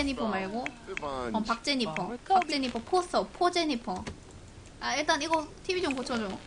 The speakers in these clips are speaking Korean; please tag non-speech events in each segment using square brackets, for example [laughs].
제니퍼 말고. 어 박제니퍼. 거기- 박제니퍼 포서 포제니퍼. 아 일단 이거 TV 좀 고쳐줘.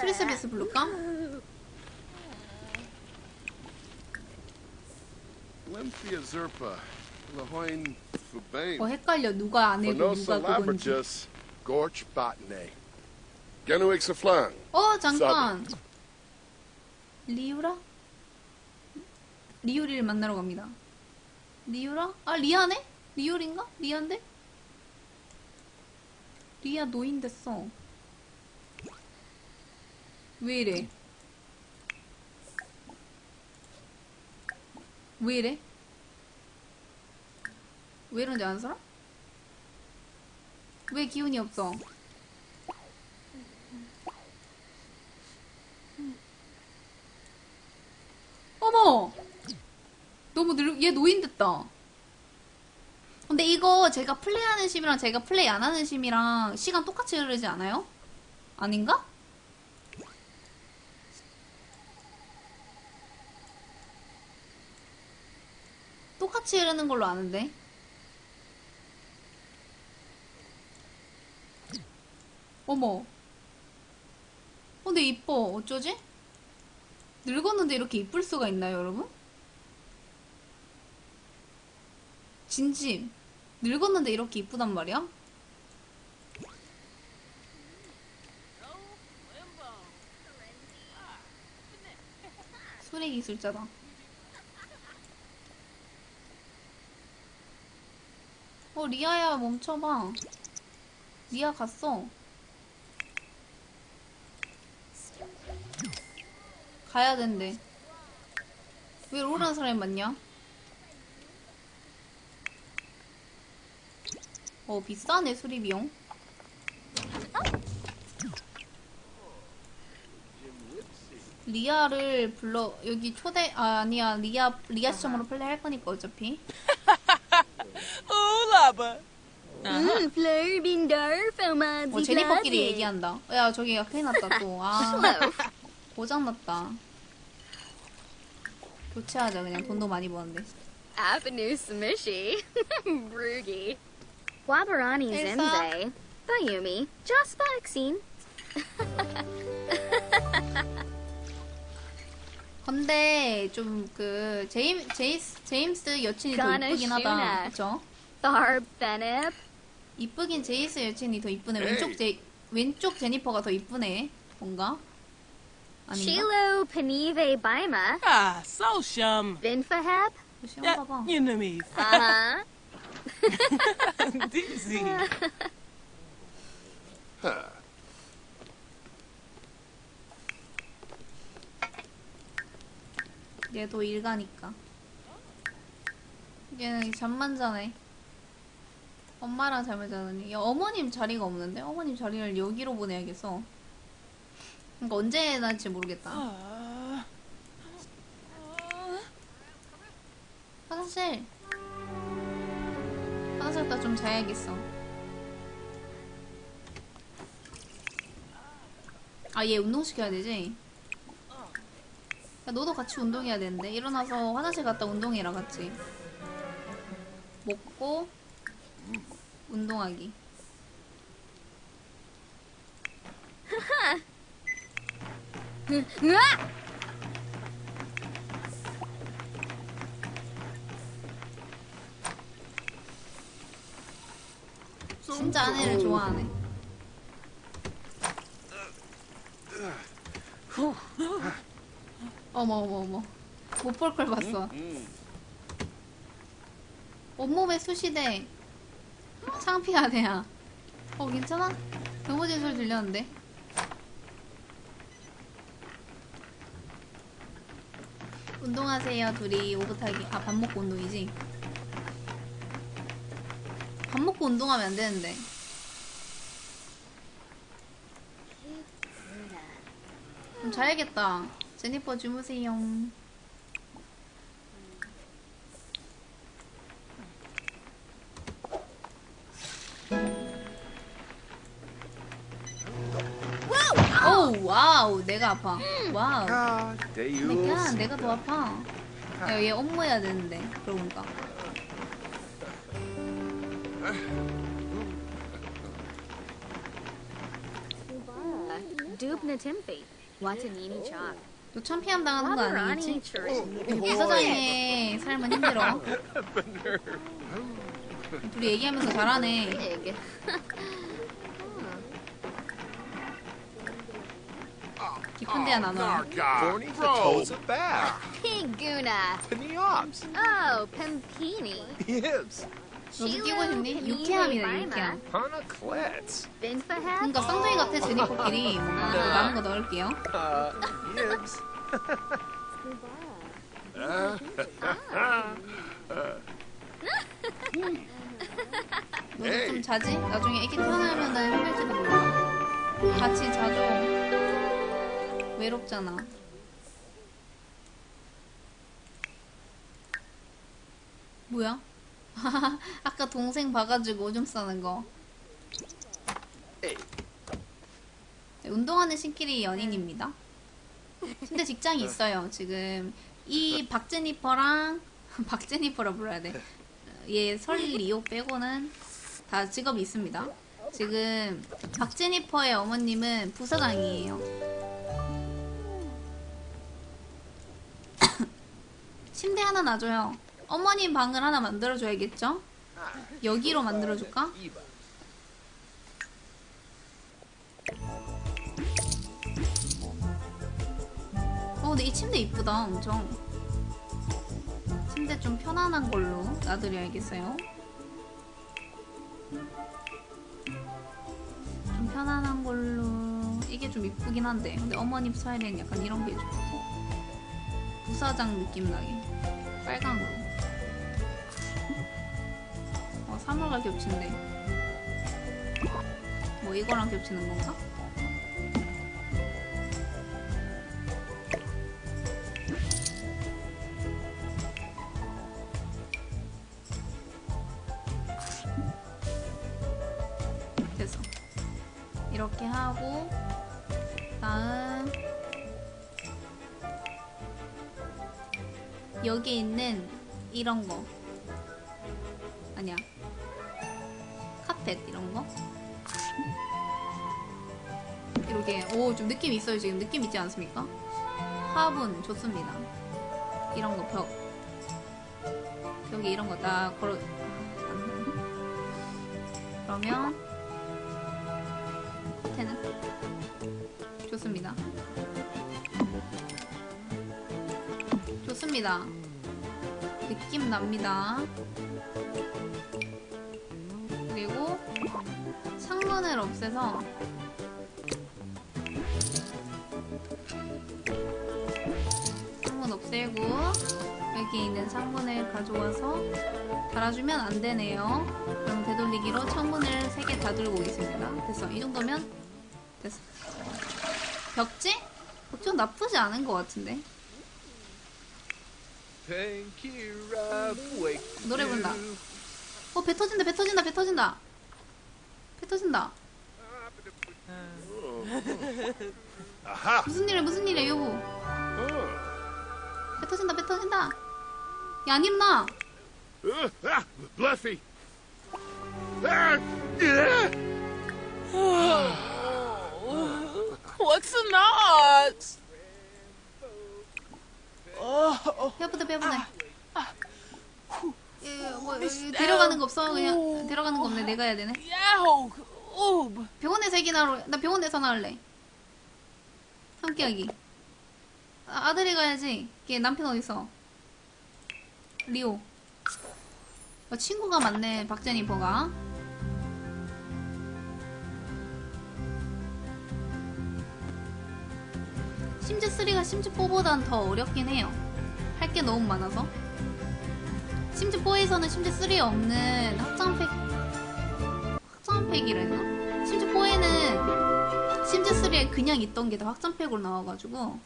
스리스비스 부를까? 어 헷갈려. 누가 Phonosa 누가 그건지. 어 잠깐. 리우라? 리우리를 만나러 갑니다 리우라? 아 리아네? 리우리인가? 리아인데? 리아 노인 됐어 왜 이래? 왜 이래? 왜 이런지 아는 사람? 왜 기운이 없어? 어머! 너무 늙, 얘 노인 됐다. 근데 이거 제가 플레이하는 심이랑 제가 플레이 안 하는 심이랑 시간 똑같이 흐르지 않아요? 아닌가? 똑같이 흐르는 걸로 아는데. 어머. 어, 근데 이뻐. 어쩌지? 늙었는데 이렇게 이쁠 수가 있나요, 여러분? 진심. 늙었는데 이렇게 이쁘단 말이야? 수리 기술자다. 어, 리아야, 멈춰봐. 리아 갔어. 가야 된대. 왜 로라는 사람이 많냐? 어, 비싸네, 수리 비용. 리아를 불러, 여기 초대, 아, 아니야. 리아, 리아 시점으로 플레이 할 거니까, 어차피. Mm, Fleur Binder from uh, 어, 제니퍼끼리 얘기한다. 야, 저기 큰일 났다, 또. 아, 고장났다. 교체하자, 그냥. 돈도 많이 버는데. Avenue Smishy. Broogie. Wabarani. Zenze. Bayumi. Just Vaccine. 근데 좀그 제임 제이스 제임스 여친이 더 이쁘긴 하다. Benip. 이쁘긴 제이스 여친이 더 이쁘네. 왼쪽 제 왼쪽 제니퍼가 더 이쁘네. 뭔가? 아닌가? Chilo Panive Baima. Ah, so shum. Vinfaheb. 시험 봐봐. me. Uh huh. Dizzy. Huh. 얘도 일가니까. 얘는 잠만 자네. 엄마랑 잠을 자더니 야, 어머님 자리가 없는데? 어머님 자리를 여기로 보내야겠어. 그러니까 언제 날지 모르겠다. Ah. 화장실. 갔다 좀 자야겠어. 아, 얘 운동시켜야 되지? 야, 너도 같이 운동해야 되는데. 일어나서 화장실 갔다 운동해라, 같이. 먹고, 운동하기. [laughs] 진짜 아내를 좋아하네. 어머, 어머, 어머. 못 볼 걸 봤어. 온몸에 쑤시대. 창피하네야. 어, 괜찮아? 넘어진 소리 들렸는데? 운동하세요, 둘이. 오붓하게. 아, 밥 먹고 운동이지? 밥 먹고 운동하면 안 되는데. 좀 자야겠다. 제니퍼 주무세요. 오 와우 내가 아파 와우 God, 내가 Deus. 내가 더 아파 야 얘 업무해야 되는데 그러고 보니까 Dubna Timothy. Watanini Chalk. 너 참피함 당하는 거 아니겠지? 부사장의 삶은 힘들어. 둘이 얘기하면서 잘하네. 깊은 데야 나눠. Piguna. Peniops. Oh, Pimpini. Yibs. 너도 끼고 싶니? 유쾌함이다 유쾌함. Hanaclets. Binfahat. 그러니까 쌍둥이 같아 제니퍼끼리 뭔가 또 남은 거 넣을게요. Uh, yibs. [laughs] 너도 좀 자지? 나중에 애기 태어나면은 힘들지도 몰라. 같이 자줘. 외롭잖아. 뭐야? [laughs] 아까 동생 봐가지고 오줌 싸는 거. 네, 운동하는 신끼리 연인입니다. 근데 직장이 있어요. 지금 이 박제니퍼랑 [laughs] 박제니퍼라 불러야 돼. 얘 설리오 빼고는 다 직업이 있습니다. 지금 박제니퍼의 어머님은 부사장이에요. [coughs] 침대 하나 놔줘요. 어머님 방을 하나 만들어줘야겠죠? 여기로 만들어줄까? 어 근데 이 침대 이쁘다 엄청. 침대 좀 편안한 걸로 놔드려야겠어요. 좀 편안한 걸로. 이게 좀 이쁘긴 한데. 근데 어머님 스타일엔 약간 이런 게 좋고. 부사장 느낌 나게. 빨강으로. 3화가 겹친데 뭐 이거랑 겹치는 건가? 됐어. 이렇게 하고 다음 여기 있는 이런 거. 아니야. 카펫 이런 거 이렇게 오 좀 느낌 있어요 지금 느낌 있지 않습니까? 화분 좋습니다 이런 거 벽 여기 이런 거 다 걸어. 그러면 끝에는 좋습니다. 좋습니다. 느낌 납니다. 그리고 창문을 없애서 창문 없애고 여기 있는 창문을 가져와서 달아주면 안 되네요. 그럼 되돌리기로 창문을 3개 다 들고 오겠습니다. 됐어. 이 정도면 됐어. 벽지? 벽지는 나쁘지 않은 것 같은데. 노래 부른다. 어, 배 터진다, 배 터진다, 배 터진다. 배 터진다. 무슨 일이야, 무슨 일이야, 여보. Oh. 배 터진다, 배 터진다. 야, 안 입나? Yeah. What's the knots? Oh, 배아프다, 배아프다. 예, 뭐, 여기 데려가는 거 없어? 그냥 데려가는 거 없네. 내가 해야 되네. 병원에서 얘기 나러, 나 병원에서 나올래. 함께 하기. 아, 아들이 가야지. 걔 남편 어딨어? 리오. 어, 친구가 많네, 박제니퍼가. 심즈 3가 심즈 4보단 더 어렵긴 해요. 할 게 너무 많아서. 심즈 4에서는 심즈 3에 없는 확장팩, 확장팩이라 했나? 심즈 4에는 심즈 3에 그냥 있던 게 다 확장팩으로 나와가지고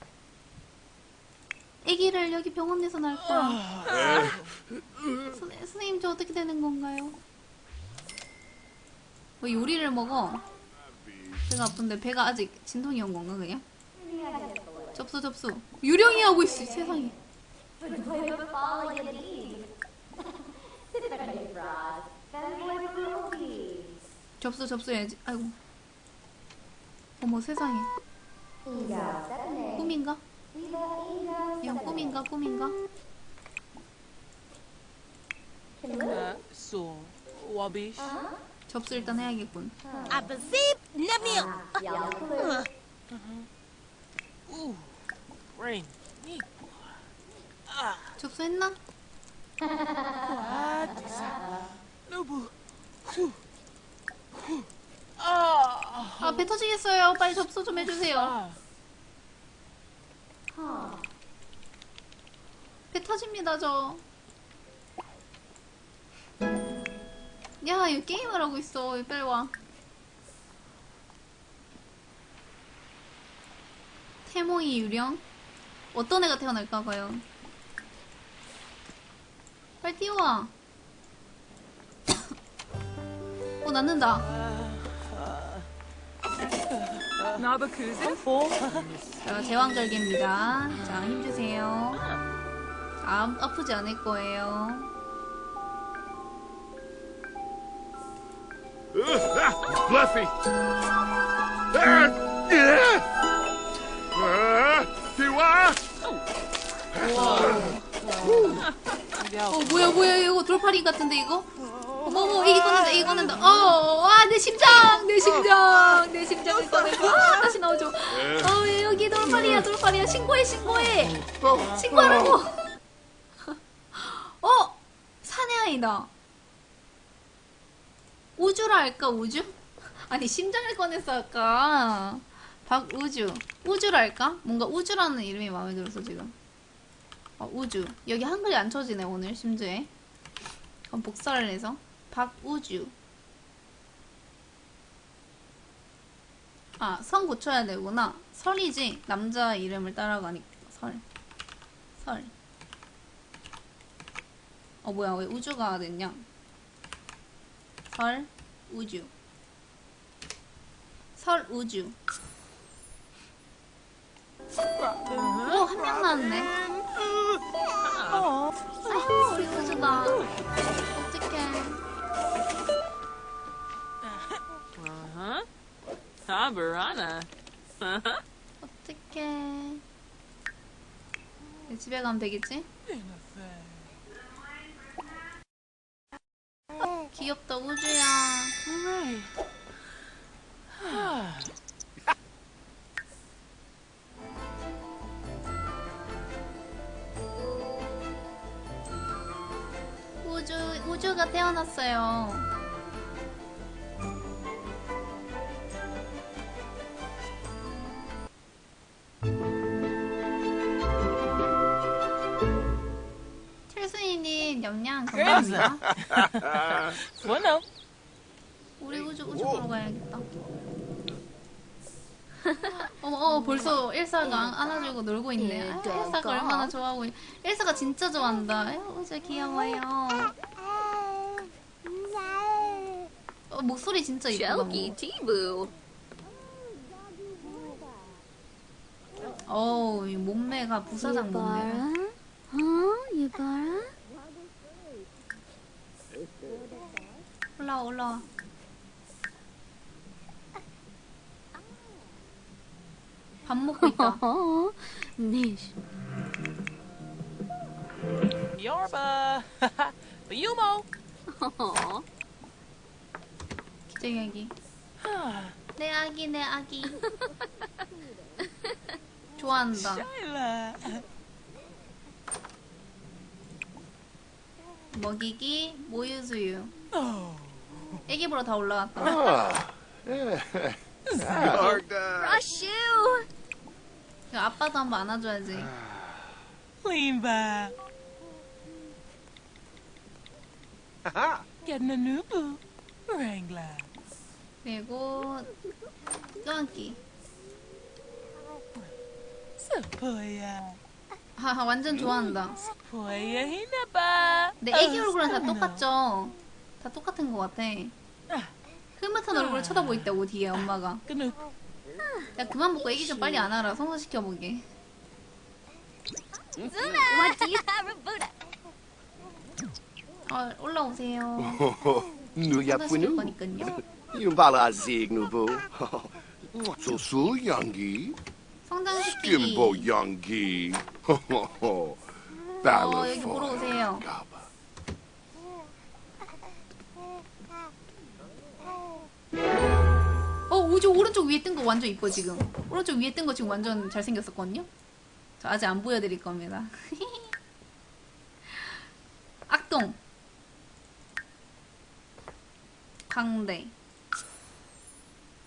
아기를 여기 병원에서 낳을 거야. 선- 선생님 저 어떻게 되는 건가요? 뭐 요리를 먹어? 배가 아픈데 배가 아직 진통이 온 건가 그냥? 접수 접수. 유령이 하고 있어 세상에. 접수 접수해야지. 아이고. 어머 세상에. 꿈인가? 이건 꿈인가 꿈인가? 접수 일단 해야겠군. Ooh, rain. 접수했나? 아 배 터지겠어요. 빨리 접수 좀 해주세요. 배 터집니다 저. 야 이거 게임을 하고 있어. 이거 빨리 와. 태몽이 유령? 어떤 애가 태어날까 과연? 빨리 뛰어와. [coughs] 어 낳는다. Nabakuzen? 자, 제왕절개입니다. 자, 힘주세요. 아, 아프지 않을 거예요. Fluffy! Tiwa! 어, 뭐야, 뭐야, 이거 돌팔이 같은데, 이거? 어머, 어머, 이거는다, 이거는다. 어, 와, 내 심장! 내 심장! 내 심장을 꺼내고, 아, 다시 나오죠. 어, 왜 여기 돌팔이야, 돌팔이야. 신고해, 신고해! Oh, 신고하라고! 어! 사내 아이다. 우주라 할까, 우주? 아니, 심장을 꺼냈어, 아까. 박우주. 우주라 할까? 뭔가 우주라는 이름이 마음에 들어서 지금. 어, 우주. 여기 한글이 안 쳐지네, 오늘, 심지에. 그럼 복사를 해서. 박우주. 아, 성 고쳐야 되구나. 설이지. 남자 이름을 따라가니까. 설. 설. 어, 뭐야, 왜 우주가 됐냐? 설, 우주. 설, 우주. 오, 한 명 나왔네. Ah, Barana. Uh-huh. 어떡해. 집에 가면 되겠지? 귀엽다, 우주야. 우주, 우주가 태어났어요. 감사합니다. Bueno. [laughs] 우리 우주 우주 보러 가야겠다. [laughs] 어머, 어, 벌써 일사가 안- 안아주고 놀고 있네. 아, 일사가 얼마나 좋아하고 있... 일사가 진짜 좋아한다. 아유, 우주 귀여워요. 어, 목소리 진짜 이쁘다. Jokey T-Boo. 어우, 이 몸매가 부사장 몸매. Huh? You 봐라? 올라와, 올라와. 밥 먹고 있다. Niche. Yorba. Yumo. Oh, 기저귀 아기. 내 아기, 내 아기. [laughs] 좋아한다. 먹이기, 모유수유. Oh. 애기 보러 다 올라갔다. Ah. 이거 아빠도 한번 안아줘야지. Back. Getting a new boo. Wrangler. 그리고 껴안기. Sequoia. 하하, 완전 좋아한다. Sequoia hinaba. 근데 애기 얼굴은 다 똑같죠? 다 똑같은 것 같아. 흐뭇한 얼굴을 쳐다보고 있다고, 뒤에 엄마가. Gnu. 야, 그만 먹고 애기 좀 빨리 do you have, Buddha? 어, 올라오세요. Punu. 거니까요. Yung bala zignubu. Susu Youngie. 성장시키기. Kimbo Youngie. 어, 여기 보러. 오세요. 어, 우주 오른쪽 위에 뜬 거 완전 이뻐, 지금. 오른쪽 위에 뜬 거 지금 완전 잘 생겼었거든요? 저 아직 안 보여드릴 겁니다. [laughs] 악동. 강대.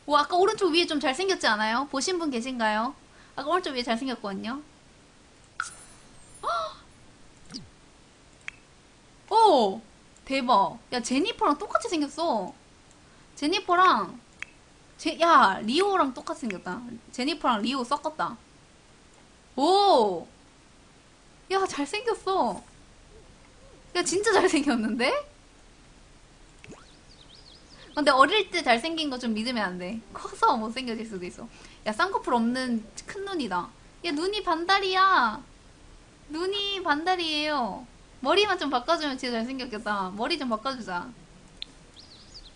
오, 아까 오른쪽 위에 좀 잘 생겼지 않아요? 보신 분 계신가요? 아까 오른쪽 위에 잘 생겼거든요? 오! 대박. 야, 제니퍼랑 똑같이 생겼어. 제니퍼랑, 제, 야, 리오랑 똑같이 생겼다. 제니퍼랑 리오 섞었다. 오! 야, 잘생겼어. 야, 진짜 잘생겼는데? 근데 어릴 때 잘생긴 거 좀 믿으면 안 돼. 커서 못생겨질 수도 있어. 야, 쌍꺼풀 없는 큰 눈이다. 야, 눈이 반달이야. 눈이 반달이에요. 머리만 좀 바꿔주면 진짜 잘생겼겠다. 머리 좀 바꿔주자.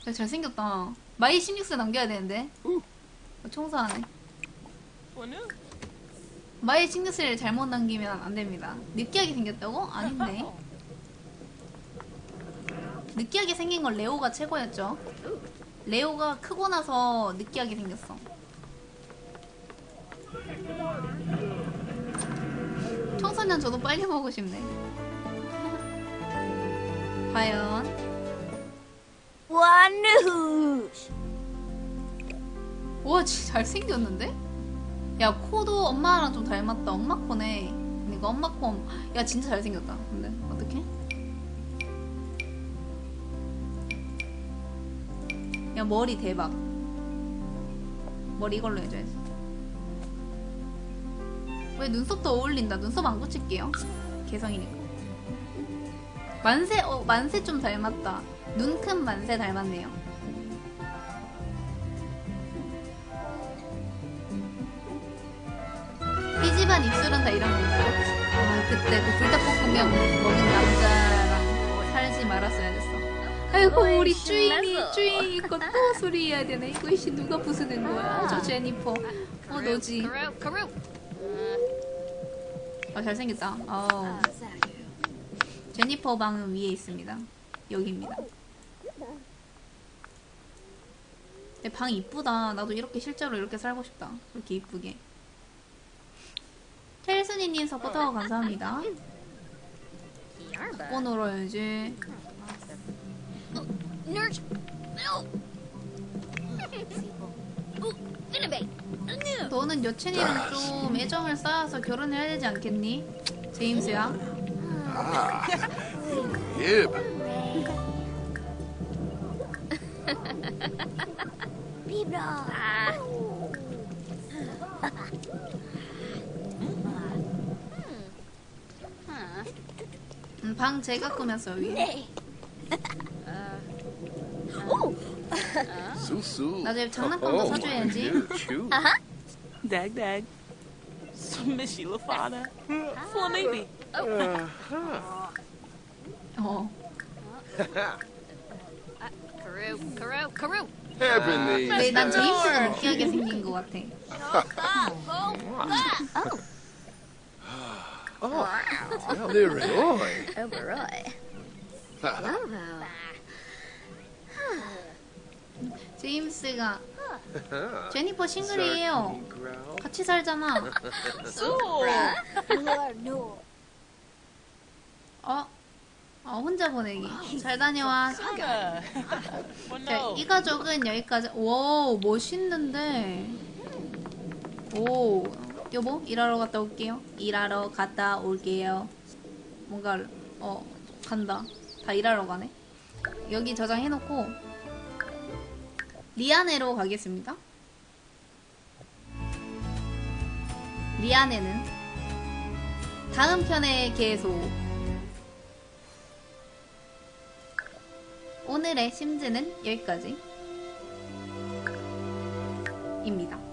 야, 잘생겼다. 마이 16세 남겨야 되는데. 어, 청소하네. 마이 16세를 잘못 남기면 안 됩니다. 느끼하게 생겼다고? 아닌데. [laughs] 느끼하게 생긴 건 레오가 최고였죠. 레오가 크고 나서 느끼하게 생겼어. 청소년 저도 빨리 보고 싶네. 과연? Wanush. 와 진짜 잘생겼는데? 야 코도 엄마랑 좀 닮았다. 엄마 코네. 그러니까 엄마. 코야 진짜 잘생겼다. 근데 어떡해? 야 머리 대박. 머리 이걸로 해줘야지. 왜 눈썹도 어울린다. 눈썹 안 고칠게요. 개성이니까 만세 어 만세 좀 닮았다. 눈 큰 만세 닮았네요. 삐집한 입술은 다 이런 건가요? 아 그때 그 불닭볶음면 먹은 남자랑 살지 말았어야 됐어. 아이고 우리 주인이 주인이 것도 소리해야 되네. 이거 이씨 누가 부수는 거야? 저 제니퍼. 어 너지. 아 잘생겼다. 어 제니퍼 방은 위에 있습니다 여기입니다 내 방 이쁘다 나도 이렇게 실제로 이렇게 살고 싶다 이렇게 이쁘게 텔순이님 서포터 감사합니다. 꼭 놀아야지. 너는 여친이랑 좀 애정을 쌓아서 결혼해야 되지 않겠니? 제임스야 Ah. 음, 방 제가 꾸몄어요 위에 Susu. 나중에 장난감도 Oh, 사줘야지 you cute. dag dag. Smishy 어 Karoo, Karoo, Karoo. Ebony. 근데 난 제임스가 느끼하게 생긴 것 같아 Leroy. Overroy. Lovo. 제임스가 제니퍼 싱글이에요 같이 살잖아 Oh. 어? 어 혼자 보내기 잘 다녀와 자. 이 가족은 여기까지. 오, 멋있는데. 오, 여보, 일하러 갔다 올게요. 일하러 갔다 올게요. 뭔가, 어, 간다. 다 일하러 가네. 여기 저장해놓고, 리아네로 가겠습니다. 리아네는 다음 편의 계속. 오늘의 심즈는 여기까지 입니다.